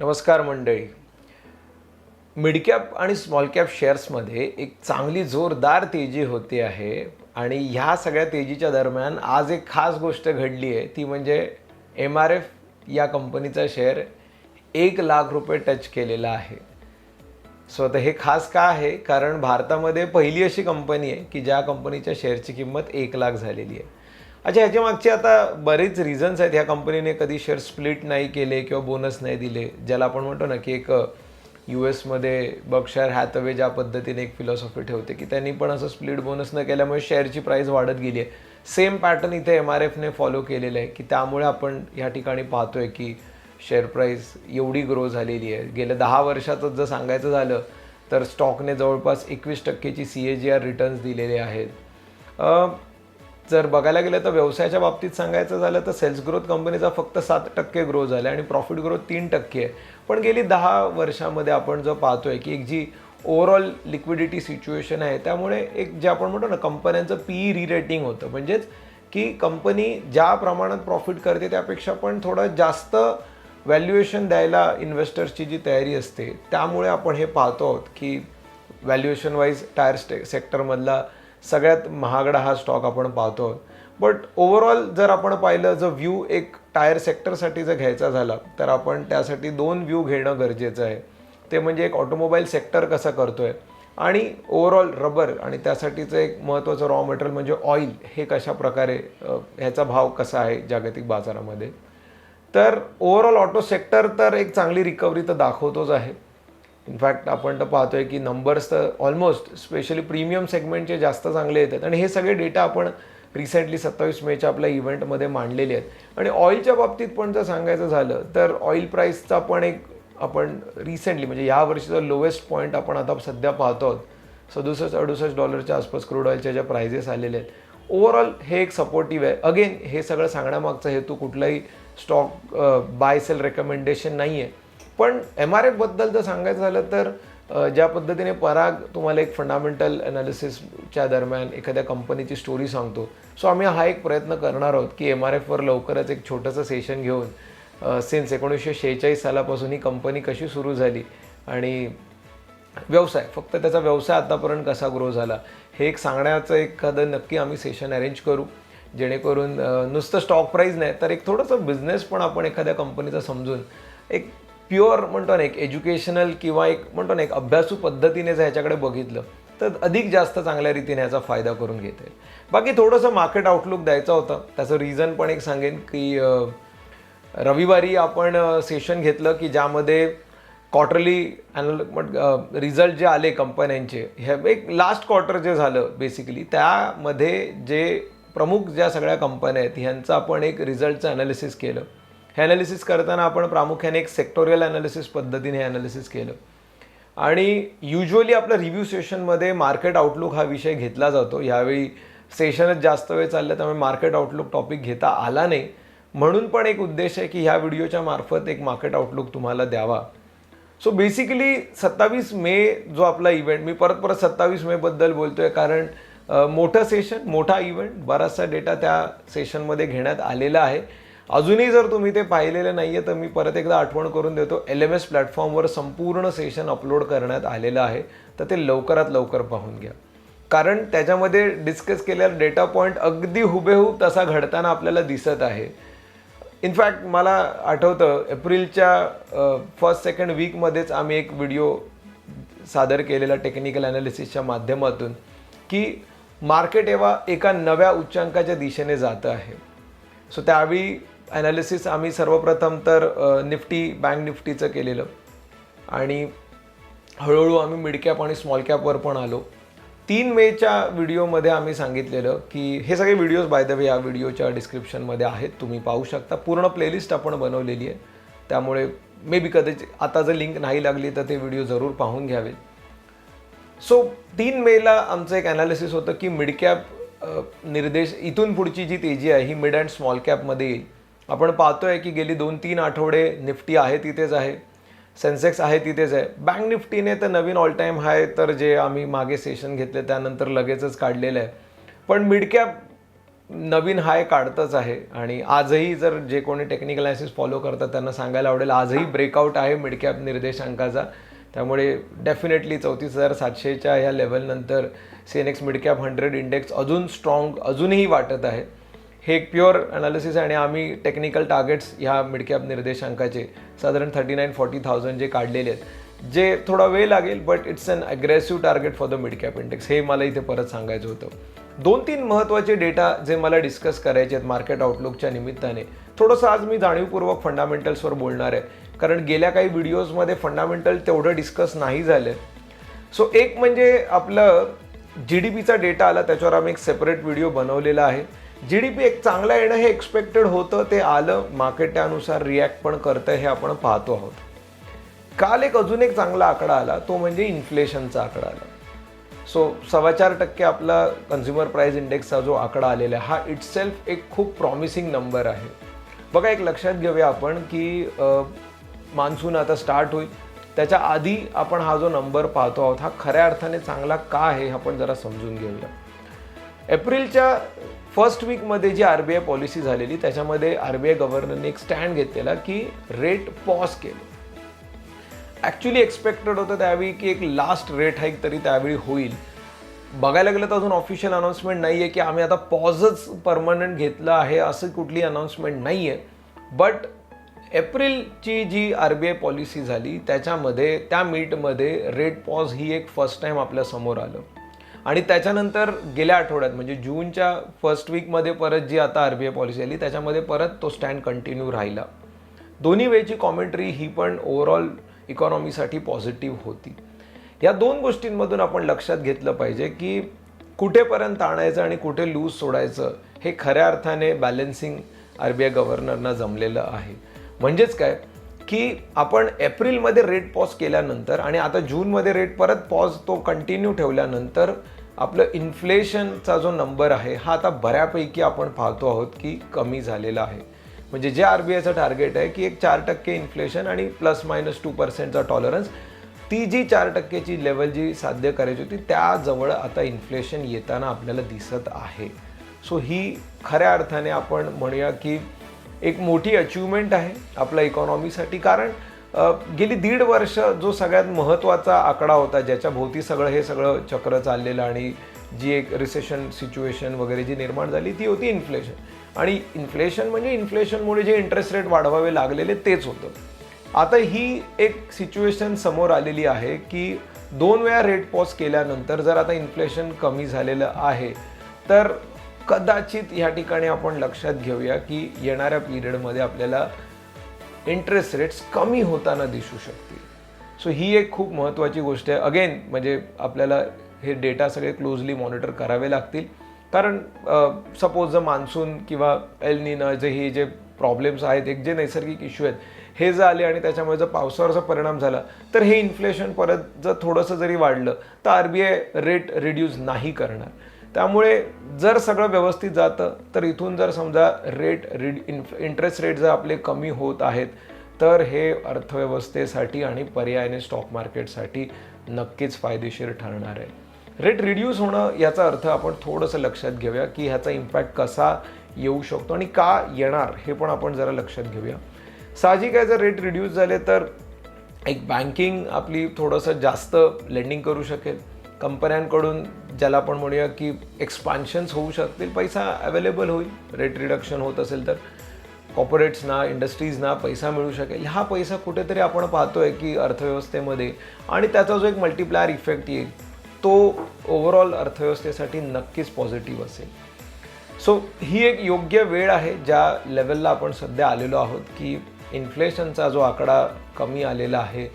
नमस्कार मंडळी. मिडकॅप आणि स्मॉल कॅप शेअर्समध्ये एक चांगली जोरदार तेजी होते आहे आणि ह्या सगळ्या तेजीच्या दरम्यान आज एक खास गोष्ट घडली आहे. ती म्हणजे एम आर एफ या कंपनीचा शेअर एक लाख रुपये टच केलेला आहे. सो आता हे खास का आहे? कारण भारतामध्ये पहिली अशी कंपनी आहे की ज्या कंपनीच्या शेअरची किंमत एक लाख झालेली आहे. अच्छा ह्याच्या मागचे आता बरेच रिझन्स आहेत. ह्या कंपनीने कधी शेअर स्प्लिट नाही केले किंवा बोनस नाही दिले ज्याला आपण म्हणतो ना की एक यू एसमध्ये बक्षार हॅथवे ज्या पद्धतीने एक फिलॉसॉफी ठेवते की त्यांनी पण असं स्प्लिट बोनस न केल्यामुळे शेअरची प्राईस वाढत गेली आहे. सेम पॅटर्न इथे एम आर एफने फॉलो केलेलं आहे की त्यामुळे आपण ह्या ठिकाणी पाहतोय की शेअर प्राईस एवढी ग्रो झालेली आहे. गेल्या दहा वर्षातच जर सांगायचं झालं तर स्टॉकने जवळपास एकवीस टक्केची C A G R returns दिलेले आहेत. जर बघायला गेलं तर व्यवसायाच्या बाबतीत सांगायचं झालं तर सेल्स ग्रोथ कंपनीचा फक्त सात टक्के ग्रो झाला आणि प्रॉफिट ग्रोथ तीन टक्के आहे. पण गेली दहा वर्षामध्ये आपण जो पाहतोय की एक जी ओव्हरऑल लिक्विडिटी सिच्युएशन आहे त्यामुळे एक जे आपण म्हणतो ना कंपन्यांचं पी री रेटिंग होतं. म्हणजेच की कंपनी ज्या प्रमाणात प्रॉफिट करते त्यापेक्षा पण थोडं जास्त व्हॅल्युएशन द्यायला इन्व्हेस्टर्सची जी तयारी असते त्यामुळे आपण हे पाहतो आहोत की व्हॅल्युएशन वाईज टायर स्टे सेक्टरमधला सगळ्यात महागडा हा स्टॉक आपण पाहतो. बट ओव्हरऑल जर आपण पाहिलं जर व्ह्यू एक टायर सेक्टरसाठी जर घ्यायचा झाला तर आपण त्यासाठी दोन व्ह्यू घेणं गरजेचं आहे. ते म्हणजे एक ऑटोमोबाईल सेक्टर कसं आहे आणि ओव्हरऑल रबर आणि त्यासाठीचं एक महत्त्वाचं रॉ मटेरियल म्हणजे ऑइल हे कशा प्रकारे ह्याचा भाव कसा आहे जागतिक बाजारामध्ये. तर ओव्हरऑल ऑटो सेक्टर तर एक चांगली रिकव्हरी तर दाखवतोच आहे. इनफॅक्ट आपण तर पाहतोय की नंबर्स तर ऑलमोस्ट स्पेशली प्रीमियम सेगमेंटचे जास्त चांगले येतात. आणि हे सगळे डेटा आपण रिसेंटली सत्तावीस मेच्या आपल्या इव्हेंटमध्ये मांडलेले आहेत. आणि ऑइलच्या बाबतीत पण जर सांगायचं झालं तर ऑइल प्राईसचा पण एक आपण रिसेंटली म्हणजे या वर्षीचा लोएस्ट पॉईंट आपण आता सध्या पाहतो आहोत. सदुसष्ट अडुसष्ट डॉलरच्या आसपास क्रूड ऑइलच्या ज्या प्रायझेस आलेले आहेत. ओव्हरऑल हे एक सपोर्टिव्ह आहे. अगेन हे सगळं सांगण्यामागचा हेतू कुठलाही स्टॉक बाय सेल रेकमेंडेशन नाही आहे पण एम आर एफबद्दल जर सांगायचं झालं तर ज्या पद्धतीने पराग तुम्हाला एक फंडामेंटल अनालिसिसच्या दरम्यान एखाद्या कंपनीची स्टोरी सांगतो सो आम्ही हा एक प्रयत्न करणार आहोत की एम आर एफवर लवकरच एक छोटंसं सेशन घेऊन सिन्स एकोणीसशे शेहेचाळीस सालापासून ही कंपनी कशी सुरू झाली आणि व्यवसाय फक्त त्याचा व्यवसाय आतापर्यंत कसा ग्रो झाला हे एक सांगण्याचं एखादं नक्की आम्ही सेशन अरेंज करू. जेणेकरून नुसतं स्टॉक प्राईज नाही तर एक थोडंसं बिझनेस पण आपण एखाद्या कंपनीचा समजून एक प्युअर म्हणतो ना एक एज्युकेशनल किंवा एक म्हणतो ना एक अभ्यासू पद्धतीने जर ह्याच्याकडे बघितलं तर अधिक जास्त चांगल्या रीतीने याचा फायदा करून घेता. येईल बाकी थोडंसं मार्केट आउटलुक द्यायचा होतं. त्याचं रिझन पण एक सांगेन की रविवारी आपण सेशन घेतलं की ज्यामध्ये क्वार्टरली अॅनल रिझल्ट जे आले कंपन्यांचे हे एक लास्ट क्वार्टर जे झालं बेसिकली त्यामध्ये जे प्रमुख ज्या सगळ्या कंपन्या आहेत ह्यांचं आपण एक रिझल्टचं अनालिसिस केलं. हे ॲनालिसिस करताना आपण प्रामुख्याने एक सेक्टोरियल ॲनालिसिस पद्धतीने हे ॲनालिसिस केलं. आणि युजली आपल्या रिव्ह्यू सेशनमध्ये मार्केट आउटलुक हा विषय घेतला जातो. यावेळी सेशनच जास्त वेळ चाललं त्यामुळे मार्केट आउटलुक टॉपिक घेता आला नाही. म्हणून पण एक उद्देश आहे की ह्या व्हिडिओच्या मार्फत एक मार्केट आउटलुक तुम्हाला द्यावा. सो बेसिकली सत्तावीस मे जो आपला इव्हेंट मी परत परत सत्तावीस मेबद्दल बोलतोय कारण मोठं सेशन मोठा इव्हेंट बराचसा डेटा त्या सेशनमध्ये घेण्यात आलेला आहे. अजूनही जर तुम्ही ते पाहिलेलं नाही आहे तर मी परत एकदा आठवण करून देतो. एल एम एस प्लॅटफॉर्मवर संपूर्ण सेशन अपलोड करण्यात आलेलं आहे. तर ते लवकरात लवकर पाहून घ्या. कारण त्याच्यामध्ये डिस्कस केलेला डेटा पॉईंट अगदी हुबेहूब तसा घडताना आपल्याला दिसत आहे. इनफॅक्ट मला आठवतं एप्रिलच्या फर्स्ट सेकंड वीकमध्येच आम्ही एक व्हिडिओ सादर केलेला टेक्निकल ॲनालिसिसच्या माध्यमातून की मार्केट एव्हा एका नव्या उच्चांकाच्या दिशेने जातं आहे. सो त्यावेळी ॲनालिसिस आम्ही सर्वप्रथम तर निफ्टी बँक निफ्टीचं केलेलं. आणि हळूहळू आम्ही मिड कॅप आणि स्मॉल कॅपवर पण आलो. तीन मेच्या व्हिडिओमध्ये आम्ही सांगितलेलं की हे सगळे व्हिडिओज बाय द वे या व्हिडिओच्या डिस्क्रिप्शनमध्ये आहेत. तुम्ही पाहू शकता. पूर्ण प्लेलिस्ट आपण बनवलेली आहे. त्यामुळे मे बी कदाचित आता जर लिंक नाही लागली तर ते व्हिडिओ जरूर पाहून घ्यावे. सो तीन मेला आमचं एक ॲनालिसिस होतं की मिड कॅप निर्देश इथून पुढची जी तेजी आहे ही मिड अँड स्मॉल कॅपमध्ये येईल. आपण पाहतोय की गेली दोन तीन आठवडे निफ्टी आहे तिथेच आहे. सेन्सेक्स आहे तिथेच आहे. बँक निफ्टीने तर नवीन ऑल टाईम हाय तर जे आम्ही मागे सेशन घेतले त्यानंतर लगेचच काढलेलं आहे. पण मिड कॅप नवीन हाय काढतच आहे. आणि आजही जर जे कोणी टेक्निकल ॲनालिसिस फॉलो करतात त्यांना सांगायला आवडेल आजही ब्रेकआउट आहे मिड कॅप निर्देशांकाचा. त्यामुळे डेफिनेटली चौतीस हजार सातशेच्या ह्या लेवलनंतर C N X mid cap hundred index अजून स्ट्रॉंग अजूनही वाटत आहे. हे एक प्युअर अनालिसिस आहे आणि आम्ही टेक्निकल टार्गेट्स ह्या मिडकॅप निर्देशांकाचे साधारण थर्टी नाईन फॉर्टी थाउजंड जे काढलेले आहेत जे थोडा वेळ लागेल but it's an aggressive target for the midcap index हे मला इथे परत सांगायचं होतं. दोन तीन महत्त्वाचे डेटा जे मला डिस्कस करायचे आहेत मार्केट आउटलुकच्या निमित्ताने थोडंसं आज मी जाणीवपूर्वक फंडामेंटल्सवर बोलणार आहे. कारण गेल्या काही व्हिडिओजमध्ये फंडामेंटल तेवढं डिस्कस नाही झाले. सो एक म्हणजे आपलं जी डी पीचा डेटा आला त्याच्यावर आम्ही एक सेपरेट व्हिडिओ बनवलेला आहे. जी डी पी एक चांगला येणं हे एक्सपेक्टेड होतं ते आलं मार्केट त्यानुसार रिॲक्ट पण करतं हे आपण पाहतो आहोत. काल एक अजून एक चांगला आकडा आला तो म्हणजे इन्फ्लेशनचा आकडा आला. सो सव्वा चार टक्के आपला कन्झ्युमर प्राईस इंडेक्सचा जो आकडा आलेला आहे हा इटसेल्फ एक खूप प्रॉमिसिंग नंबर आहे. बघा एक लक्षात घेऊया आपण की मान्सून आता स्टार्ट होईल. त्याच्या आधी आपण हा जो नंबर पाहतो आहोत हा खऱ्या अर्थाने चांगला का आहे हे आपण जरा समजून घेऊया. एप्रिलच्या फर्स्ट वीकमध्ये जी आर बी आय पॉलिसी झालेली त्याच्यामध्ये आर बी आय गव्हर्नरने एक स्टँड घेतलेला की रेट पॉज केलं. ॲक्च्युली एक्सपेक्टेड होतं त्यावेळी की एक लास्ट रेट हाईक तरी त्यावेळी होईल. बघायला गेलं तर अजून ऑफिशियल अनाऊन्समेंट नाही आहे की आम्ही आता पॉजच परमनंट घेतलं आहे असं कुठली अनाऊन्समेंट नाही आहे बट एप्रिलची जी आर बी आय पॉलिसी झाली त्याच्यामध्ये त्या मीटमध्ये रेट पॉज ही एक फर्स्ट टाईम आपल्यासमोर आलं. आणि त्याच्यानंतर गेल्या आठवड्यात म्हणजे जूनच्या फर्स्ट वीकमध्ये परत जी आता आर बी आय पॉलिसी आली त्याच्यामध्ये परत तो स्टँड कंटिन्यू राहिला. दोन्ही वेळची कॉमेंट्री ही पण ओव्हरऑल इकॉनॉमीसाठी पॉझिटिव्ह होती. या दोन गोष्टींमधून आपण लक्षात घेतलं पाहिजे की कुठेपर्यंत आणायचं आणि कुठे लूज सोडायचं हे खऱ्या अर्थाने बॅलन्सिंग आर बी आय गव्हर्नरना जमलेलं आहे. म्हणजेच काय? की आपण एप्रिलमध्ये रेट पॉज केल्यानंतर आणि आता जूनमध्ये रेट परत पॉज तो कंटिन्यू ठेवल्यानंतर आपलं इन्फ्लेशनचा जो नंबर आहे हा आता बऱ्यापैकी आपण पाहतो आहोत की कमी झालेला आहे. म्हणजे जे आर बी आयचं टार्गेट आहे की एक चार टक्के इन्फ्लेशन आणि प्लस मायनस टू पर्सेंटचा टॉलरन्स ती जी चार टक्केची लेवल जी साध्य करायची होती त्याजवळ आता इन्फ्लेशन येताना आपल्याला दिसत आहे. सो ही खऱ्या अर्थाने आपण म्हणूया की एक मोठी अचिव्हमेंट आहे आपल्या इकॉनॉमीसाठी कारण गेली दीड वर्ष जो सगळ्यात महत्त्वाचा आकडा होता ज्याच्या भोवती सगळं हे सगळं चक्र चाललेलं आणि जी एक रिसेशन सिच्युएशन वगैरे जी निर्माण झाली ती होती इन्फ्लेशन आणि इन्फ्लेशन म्हणजे इन्फ्लेशनमुळे जे इंटरेस्ट रेट वाढवावे लागलेले तेच होतं. आता ही एक सिच्युएशन समोर आलेली आहे की दोन वेळा रेट पॉज केल्यानंतर जर आता इन्फ्लेशन कमी झालेलं आहे तर कदाचित ह्या ठिकाणी आपण लक्षात घेऊया की येणाऱ्या पिरियडमध्ये आपल्याला इंटरेस्ट रेट्स कमी होताना दिसू शकतील. सो ही एक खूप महत्त्वाची गोष्ट आहे. अगेन म्हणजे आपल्याला हे डेटा सगळे क्लोजली मॉनिटर करावे लागतील. कारण सपोज जर मान्सून किंवा एलनिन जे हे जे प्रॉब्लेम्स आहेत एक जे नैसर्गिक इश्यू आहेत हे जर आले आणि त्याच्यामुळे जर पावसावरचा परिणाम झाला तर हे इन्फ्लेशन परत जर थोडंसं जरी वाढलं तर R B I rate reduce नाही करणार. त्यामुळे जर सगळं व्यवस्थित जातं तर इथून जर समजा रेट रिड इंटरेस्ट रेट जर आपले कमी होत आहेत तर हे अर्थव्यवस्थेसाठी आणि पर्यायाने स्टॉक मार्केटसाठी नक्कीच फायदेशीर ठरणार आहे. रेट रिड्यूस होणं याचा अर्थ आपण थोडंसं लक्षात घेऊया की ह्याचा इम्पॅक्ट कसा येऊ शकतो आणि का येणार हे पण आपण जरा लक्षात घेऊया. साहजिक आहे जर रेट रिड्यूस झाले तर एक बँकिंग आपली थोडंसं जास्त लेंडिंग करू शकेल. कंपन्यांकडून ज्याला आपण म्हणूया की एक्सपान्शन्स होऊ शकतील पैसा अवेलेबल होईल. रेट रिडक्शन होत असेल तर कॉर्पोरेट्सना इंडस्ट्रीजना पैसा मिळू शकेल. हा पैसा कुठेतरी आपण पाहतोय की अर्थव्यवस्थेमध्ये आणि त्याचा जो एक मल्टिप्लायर इफेक्ट येईल तो ओव्हरऑल अर्थव्यवस्थेसाठी नक्कीच पॉझिटिव्ह असेल. सो ही एक योग्य वेळ आहे ज्या लेवलला आपण सध्या आलेलो आहोत की इन्फ्लेशनचा जो आकडा कमी आलेला आहे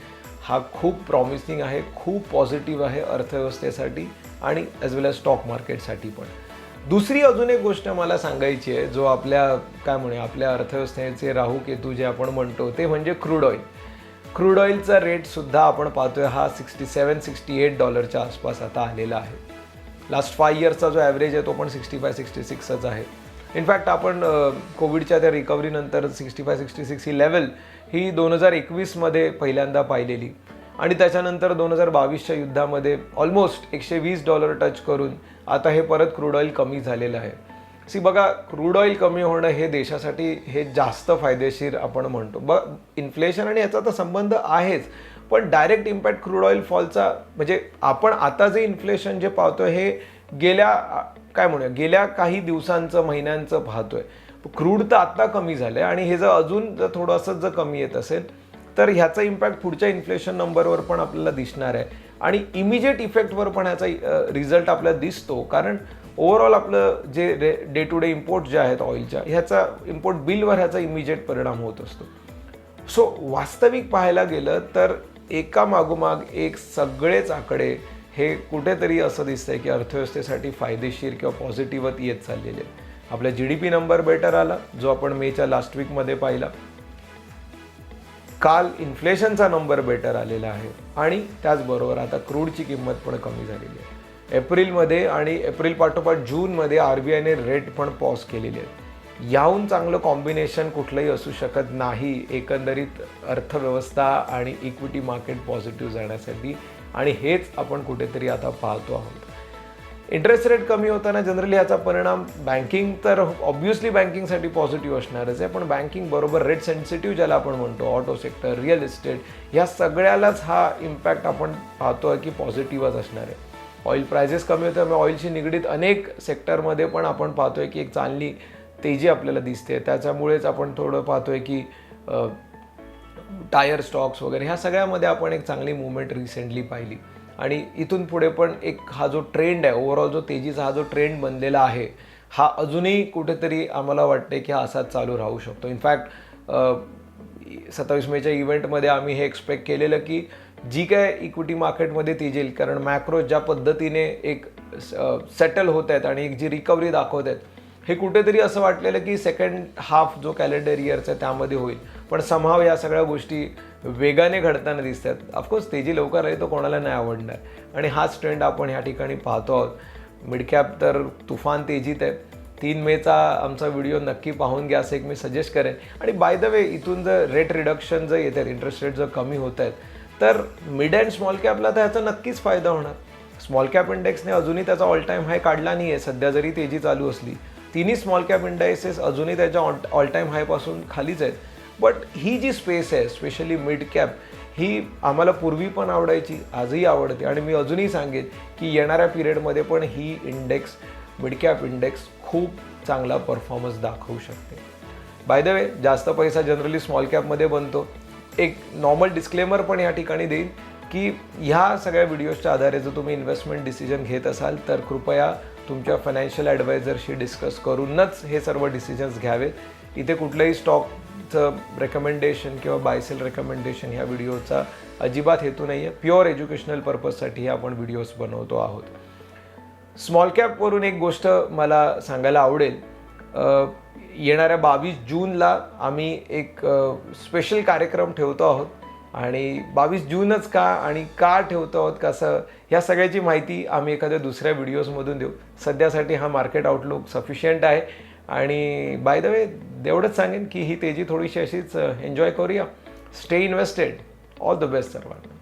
हा खूप प्रॉमिसिंग आहे खूप पॉझिटिव्ह आहे अर्थव्यवस्थेसाठी आणि ॲज वेल एज स्टॉक मार्केटसाठी पण. दुसरी अजून एक गोष्ट मला सांगायची आहे जो आपल्या काय म्हणूया आपल्या अर्थव्यवस्थेचे राहू केतू जे आपण म्हणतो ते म्हणजे क्रूड ऑइल क्रूड ऑइलचा रेटसुद्धा आपण पाहतोय हा सिक्स्टी सेवन सिक्स्टी एट डॉलरच्या आसपास आता आलेला आहे. लास्ट फाय इयर्सचा जो ॲव्हरेज आहे तो पण सिक्स्टी फाय सिक्स्टी सिक्सच आहे. इनफॅक्ट आपण कोविडच्या त्या रिकव्हरीनंतर सिक्स्टी फाय सिक्स्टी सिक्स ही लेवल ही दोन हजार एकवीसमध्ये पहिल्यांदा पाहिलेली. आणि त्याच्यानंतर दोन हजार बावीसच्या युद्धामध्ये ऑलमोस्ट एकशे वीस डॉलर टच करून आता हे परत क्रूड ऑइल कमी झालेलं आहे. सी बघा क्रूड ऑइल कमी होणं हे देशासाठी हे जास्त फायदेशीर आपण म्हणतो. ब इन्फ्लेशन आणि याचा तर संबंध आहेच. पण डायरेक्ट इम्पॅक्ट क्रूड ऑइल फॉलचा म्हणजे आपण आता जे इन्फ्लेशन जे पाहतोय हे गेल्या काय म्हणूया गेल्या काही दिवसांचं महिन्यांचं पाहतोय. क्रूड तर आत्ता कमी झालं आहे आणि हे जर अजून जर थोडंसं जर कमी येत असेल तर ह्याचा इम्पॅक्ट पुढच्या इन्फ्लेशन नंबरवर पण आपल्याला दिसणार आहे. आणि इमिजिएट इफेक्टवर पण ह्याचा रिझल्ट आपल्याला दिसतो. कारण ओव्हरऑल आपलं जे डे टू डे इम्पोर्ट जे आहेत ऑइलच्या ह्याचा इम्पोर्ट बिलवर ह्याचा इमिजिएट परिणाम होत असतो. सो वास्तविक पाहायला गेलं तर एका मागोमाग एक सगळेच आकडे हे कुठेतरी असं दिसतंय की अर्थव्यवस्थेसाठी फायदेशीर किंवा पॉझिटिव्हच येत चाललेले आहेत. आपला G D P number better आला जो आपण मेच्या लास्ट वीकमध्ये पाहिला. काल इन्फ्लेशनचा नंबर बेटर आलेला आहे आणि त्याचबरोबर आता क्रूडची किंमत पण कमी झालेली आहे. एप्रिलमध्ये आणि एप्रिल पाठोपाठ जूनमध्ये आर बी आयने रेट पण पॉज केलेली आहे याहून चांगलं कॉम्बिनेशन कुठलंही असू शकत नाही. एकंदरीत अर्थव्यवस्था आणि इक्विटी मार्केट पॉझिटिव्ह जाण्यासाठी आणि हेच आपण कुठेतरी आता पाहतो आहोत. इंटरेस्ट रेट कमी होताना जनरली याचा परिणाम बँकिंग तर ऑब्व्हियसली बँकिंगसाठी पॉझिटिव्ह असणारच आहे पण बँकिंग बरोबर रेट सेन्सिटिव्ह ज्याला आपण म्हणतो ऑटो सेक्टर रिअल इस्टेट ह्या सगळ्यालाच हा इम्पॅक्ट आपण पाहतो आहे की पॉझिटिव्हच असणार आहे. ऑइल प्रायझेस कमी होते त्यामुळे ऑइलशी निगडीत अनेक सेक्टरमध्ये पण आपण पाहतो आहे की एक चांगली तेजी आपल्याला दिसते. त्याच्यामुळेच आपण थोडं पाहतो आहे की टायर स्टॉक्स वगैरे ह्या सगळ्यामध्ये आपण एक चांगली मुवमेंट रिसेंटली पाहिली. आणि इथून पुढे पण एक हा जो ट्रेंड आहे ओव्हरऑल जो तेजीचा हा जो ट्रेंड बनलेला आहे हा अजूनही कुठेतरी आम्हाला वाटते की हा असाच चालू राहू शकतो. इनफॅक्ट सत्तावीस मेच्या इव्हेंटमध्ये आम्ही हे एक्सपेक्ट केलेलं की जी काय इक्विटी मार्केटमध्ये तेजी कारण मॅक्रो ज्या पद्धतीने एक सेटल होत आहेत आणि एक जी रिकव्हरी दाखवत आहेत हे कुठेतरी असं वाटलेलं की सेकंड हाफ जो कॅलेंडर इयरचा आहे त्यामध्ये होईल. पण समाव या सगळ्या गोष्टी वेगाने घडताना दिसत आहेत ऑफकोर्स तेजी लवकर आहे तो कोणाला नाही आवडणार. आणि हाच ट्रेंड आपण ह्या ठिकाणी पाहतो आहोत. मिडकॅप तर तुफान तेजीत आहे. तीन मेचा आमचा व्हिडिओ नक्की पाहून घ्या असं एक मी सजेस्ट करेन. आणि बाय द वे इथून जर रेट रिडक्शन जर येत आहेत इंटरेस्ट रेट जर कमी होत आहेत तर मिड अँड स्मॉल कॅपला तर ह्याचा नक्कीच फायदा होणार. स्मॉल कॅप इंडेक्सने अजूनही त्याचा ऑल टाईम हाय काढला नाही आहे सध्या जरी तेजी चालू असली तिन्ही स्मॉल कॅप इंडेक्सेस अजूनही त्याच्या ऑल टाईम हायपासून खालीच आहेत. बट ही जी स्पेस आहे स्पेशली मिड कॅप ही आम्हाला पूर्वी पण आवडायची आजही आवडते. आणि मी अजूनही सांगेन की येणाऱ्या पिरियडमध्ये पण ही इंडेक्स मिड कॅप इंडेक्स खूप चांगला परफॉर्मन्स दाखवू शकते. बाय द वे जास्त पैसा जनरली स्मॉल कॅपमध्ये बनतो. एक नॉर्मल डिस्क्लेमर पण या ठिकाणी देईन की ह्या सगळ्या व्हिडिओजच्या आधारे जर तुम्ही इन्व्हेस्टमेंट डिसिजन घेत असाल तर कृपया तुमच्या फायनान्शियल ॲडवायझरशी डिस्कस करूनच हे सर्व डिसिजन्स घ्यावेत इथे स्टॉक चं रेकमेंडेशन किंवा बायसेल रेकमेंडेशन ह्या व्हिडिओचा अजिबात हेतू नाही आहे प्युअर एज्युकेशनल पर्पजसाठी आपण व्हिडिओज बनवतो आहोत. स्मॉल कॅपवरून एक गोष्ट मला सांगायला आवडेल. येणाऱ्या बावीस जूनला आम्ही एक स्पेशल कार्यक्रम ठेवतो आहोत. आणि बावीस जूनच का आणि का ठेवतो आहोत कसं ह्या सगळ्याची माहिती आम्ही एखाद्या दुसऱ्या व्हिडिओजमधून देऊ. सध्यासाठी हा मार्केट आउटलुक सफिशियंट आहे. आणि बाय द वे एवढंच सांगेन की ही तेजी थोडीशी अशीच uh, एन्जॉय करूया. Stay invested all the best सर्वांना.